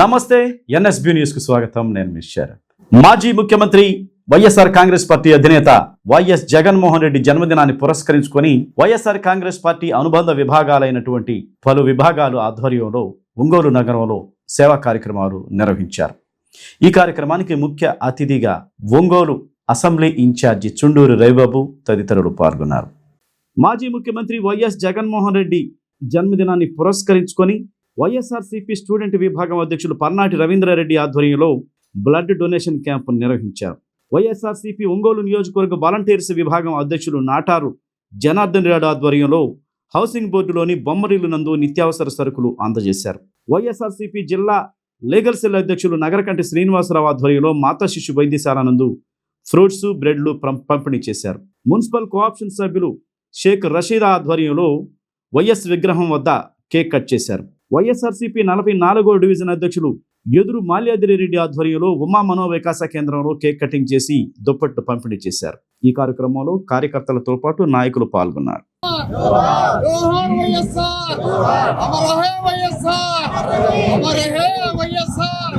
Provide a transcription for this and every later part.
నమస్తే ఎన్ఎస్బి న్యూస్కు స్వాగతం. నేను మీ మాజీ ముఖ్యమంత్రి వైఎస్ఆర్ కాంగ్రెస్ పార్టీ అధినేత వైఎస్ జగన్మోహన్ రెడ్డి జన్మదినాన్ని పురస్కరించుకొని వైఎస్ఆర్ కాంగ్రెస్ పార్టీ అనుబంధ విభాగాలైనటువంటి పలు విభాగాలు ఆధ్వర్యంలో ఒంగోలు నగరంలో సేవా కార్యక్రమాలు నిర్వహించారు. ఈ కార్యక్రమానికి ముఖ్య అతిథిగా ఒంగోలు అసెంబ్లీ ఇన్ఛార్జి చుండూరు రవిబాబు తదితరులు పాల్గొన్నారు. మాజీ ముఖ్యమంత్రి వైఎస్ జగన్మోహన్ రెడ్డి జన్మదినాన్ని పురస్కరించుకొని వైఎస్ఆర్సీపీ స్టూడెంట్ విభాగం అధ్యక్షులు పర్నాటి రవీంద్రారెడ్డి ఆధ్వర్యంలో బ్లడ్ డొనేషన్ క్యాంపు నిర్వహించారు. వైఎస్ఆర్సీపీ ఒంగోలు నియోజకవర్గ వాలంటీర్స్ విభాగం అధ్యక్షులు నాటారు జనార్దన్ రెడ్డి ఆధ్వర్యంలో హౌసింగ్ బోర్డులోని బొమ్మరిల్లు నందు నిత్యావసర సరుకులు అందజేశారు. వైఎస్ఆర్సీపీ జిల్లా లీగల్ సెల్ అధ్యక్షులు నగరకంటి శ్రీనివాసరావు ఆధ్వర్యంలో మాతా శిశు వైద్యశాల నందు ఫ్రూట్స్ బ్రెడ్లు పం- పంపిణీ చేశారు. మున్సిపల్ కోఆప్షన్ సభ్యులు షేక్ రషీద్ ఆధ్వర్యంలో వైఎస్ విగ్రహం వద్ద కేక్ కట్ చేశారు. వైఎస్ఆర్సీపీ నలభై నాలుగో డివిజన్ అధ్యక్షులు ఎదురు మాల్యాద్రి రెడ్డి ఆధ్వర్యంలో ఉమా మనోవికాస కేంద్రంలో కేక్ కటింగ్ చేసి దుప్పట్లు పంపిణీ చేశారు. ఈ కార్యక్రమంలో కార్యకర్తలతో పాటు నాయకులు పాల్గొన్నారు. జోహార్ వైఎస్ఆర్ అమర హే వైఎస్ఆర్ అమర హే వైఎస్ఆర్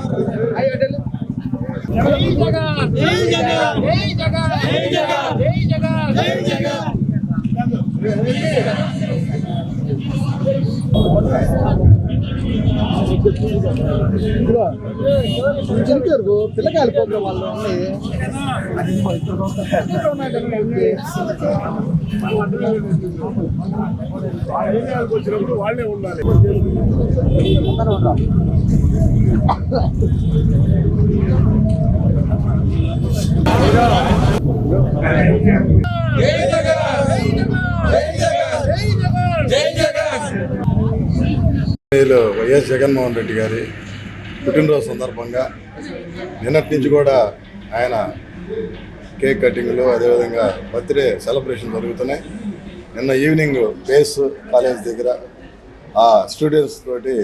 జై జగన్ జై జగన్ జై జగన్ జై జగన్ జై జగన్ జై జగన్ చిరుకూరు పిల్లకాయలు ప్రోగ్రాం వాళ్ళు వాళ్ళే ఉండాలి జై వీళ్ళు వైఎస్ జగన్మోహన్ రెడ్డి గారి పుట్టినరోజు సందర్భంగా నిన్నటి నుంచి కూడా ఆయన కేక్ కటింగ్లు అదేవిధంగా బర్త్డే సెలబ్రేషన్ జరుగుతున్నాయి. నిన్న ఈవినింగ్ పేస్ కాలేజ్ దగ్గర ఆ స్టూడెంట్స్ తోటి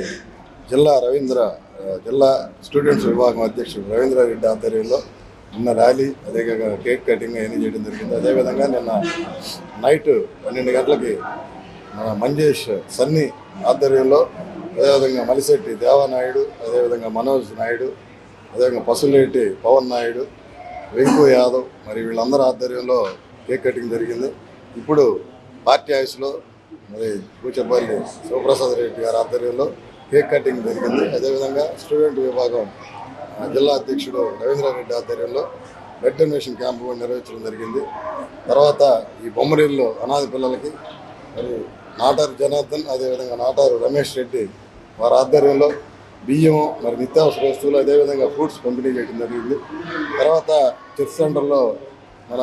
జిల్లా రవీంద్ర జిల్లా స్టూడెంట్స్ విభాగం అధ్యక్షుడు రవీంద్రారెడ్డి ఆధ్వర్యంలో నిన్న ర్యాలీ అదేవిధంగా కేక్ కటింగ్ అవన్నీ చేయడం జరిగింది. అదేవిధంగా నిన్న నైట్ పన్నెండు గంటలకి మన మంజేష్ సన్నీ ఆధ్వర్యంలో అదేవిధంగా మలిశెట్టి దేవానాయుడు అదేవిధంగా మనోజ్ నాయుడు అదేవిధంగా పసులేటి పవన్ నాయుడు వెంకు యాదవ్ మరి వీళ్ళందరూ ఆధ్వర్యంలో కేక్ కటింగ్ జరిగింది. ఇప్పుడు పార్టీ హౌస్లో మరి కూచపల్లి శివప్రసాద్ రెడ్డి గారి ఆధ్వర్యంలో కేక్ కటింగ్ జరిగింది. అదేవిధంగా స్టూడెంట్ విభాగం జిల్లా అధ్యక్షుడు రవీంద్రారెడ్డి ఆధ్వర్యంలో బ్లడ్ డొనేషన్ క్యాంపు నిర్వహించడం జరిగింది. తర్వాత ఈ బొమ్మరిల్లో అనాథ పిల్లలకి మరి నాటారు జనార్దన్ అదేవిధంగా నాటారు రమేష్ రెడ్డి వారి ఆధ్వర్యంలో బియ్యం మరి నిత్యావసర వస్తువులు అదేవిధంగా ఫ్రూట్స్ పంపిణీ చేయడం జరిగింది. తర్వాత చర్చ్ సెంటర్లో మన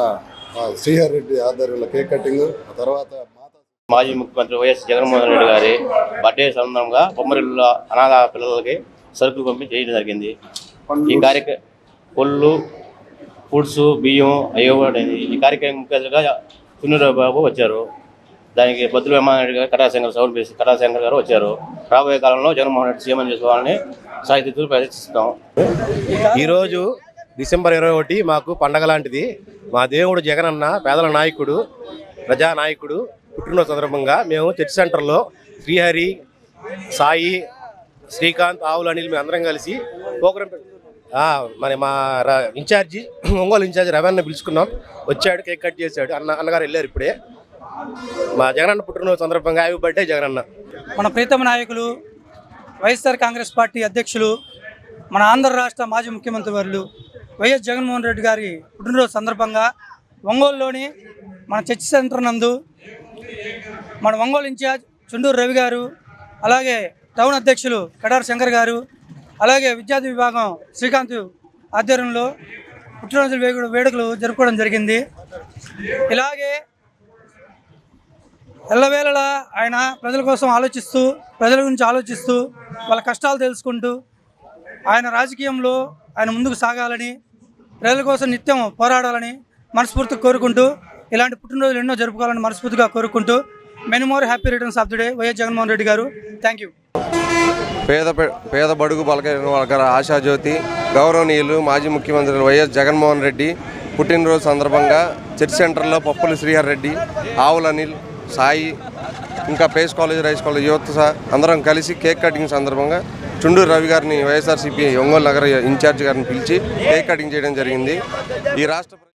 శ్రీహర్ రెడ్డి ఆధ్వర్యంలో కేక్ కటింగ్ ఆ తర్వాత మాజీ ముఖ్యమంత్రి వైఎస్ జగన్మోహన్ రెడ్డి గారి బర్త్డే సందర్భంగా బొమ్మరిల్లు అనాథ పిల్లలకి సరుకులు పంపిణీ చేయడం జరిగింది. ఈ కార్యక్రమం పొల్లు ఫుడ్స్ బియ్యం అయ్యో ఈ కార్యక్రమం ముఖ్య అతిథిగా సునీరావు బాబు వచ్చారు. దానికి బద్దుల వెంకటరెడ్డి గారు కటాశంకర్ సౌండ్ బేసి కటాశంకర్ గారు వచ్చారు. రాబోయే కాలంలో జగన్మోహన్ రెడ్డి సీఎం చేసుకోవాలని సాహితీతులు ప్రదర్శిస్తాం ఈరోజు డిసెంబర్ ఇరవై ఒకటి మాకు పండగ లాంటిది. మా దేవుడు జగనన్న పేదల నాయకుడు ప్రజానాయకుడు పుట్టినరోజు సందర్భంగా మేము చర్చ్ సెంటర్లో శ్రీహరి సాయి శ్రీకాంత్ ఆవుల అనిల్ మేము అందరం కలిసి ప్రోగ్రాం మరి మా ఇన్ఛార్జి ఒంగోలు ఇన్ఛార్జి రవణ పిలుచుకున్నాం. వచ్చాడు కేక్ కట్ చేశాడు. అన్న అన్నగారు వెళ్ళారు ఇప్పుడే. మా జగనన్న పుట్టినరోజు సందర్భంగా హ్యాపీ బర్త్డే జగనన్న. మన ప్రీతమ నాయకులు వైఎస్ఆర్ కాంగ్రెస్ పార్టీ అధ్యక్షులు మన ఆంధ్ర రాష్ట్ర మాజీ ముఖ్యమంత్రి వర్యులు వైఎస్ జగన్మోహన్ రెడ్డి గారి పుట్టినరోజు సందర్భంగా ఒంగోలులోని మన చర్చి సెంటర్ నందు మన ఒంగోలు ఇన్ఛార్జ్ చుండూరు రవి గారు అలాగే టౌన్ అధ్యక్షులు కడార్ శంకర్ గారు అలాగే విద్యార్థి విభాగం శ్రీకాంత్ ఆధ్వర్యంలో పుట్టినరోజు వేడుకలు జరుపుకోవడం జరిగింది. ఇలాగే ఎల్లవేళలా ఆయన ప్రజల కోసం ఆలోచిస్తూ ప్రజల గురించి ఆలోచిస్తూ వాళ్ళ కష్టాలు తెలుసుకుంటూ ఆయన రాజకీయంలో ఆయన ముందుకు సాగాలని ప్రజల కోసం నిత్యం పోరాడాలని మనస్ఫూర్తిగా కోరుకుంటూ ఇలాంటి పుట్టినరోజులు ఎన్నో జరుపుకోవాలని మనస్ఫూర్తిగా కోరుకుంటూ many more happy returns of the day YS Jaganmohan Reddy garu. Thank you పేద పేద బడుగు బలకైన వర్గాల ఆశాజ్యోతి గౌరవనీయులు మాజీ ముఖ్యమంత్రి వైఎస్ జగన్మోహన్ రెడ్డి పుట్టినరోజు సందర్భంగా చర్చ్ సెంటర్లో పప్పుల శ్రీహర్ రెడ్డి ఆవుల అనిల్ సాయి ఇంకా పేస్ కాలేజ్ రైస్ కాలేజ్ యువత అందరం కలిసి కేక్ కటింగ్ సందర్భంగా చుండూరు రవి గారిని వైఎస్ఆర్సీపీ ఒంగోలు నగర ఇన్ఛార్జ్ గారిని పిలిచి కేక్ కటింగ్ చేయడం జరిగింది. ఈ రాష్ట్ర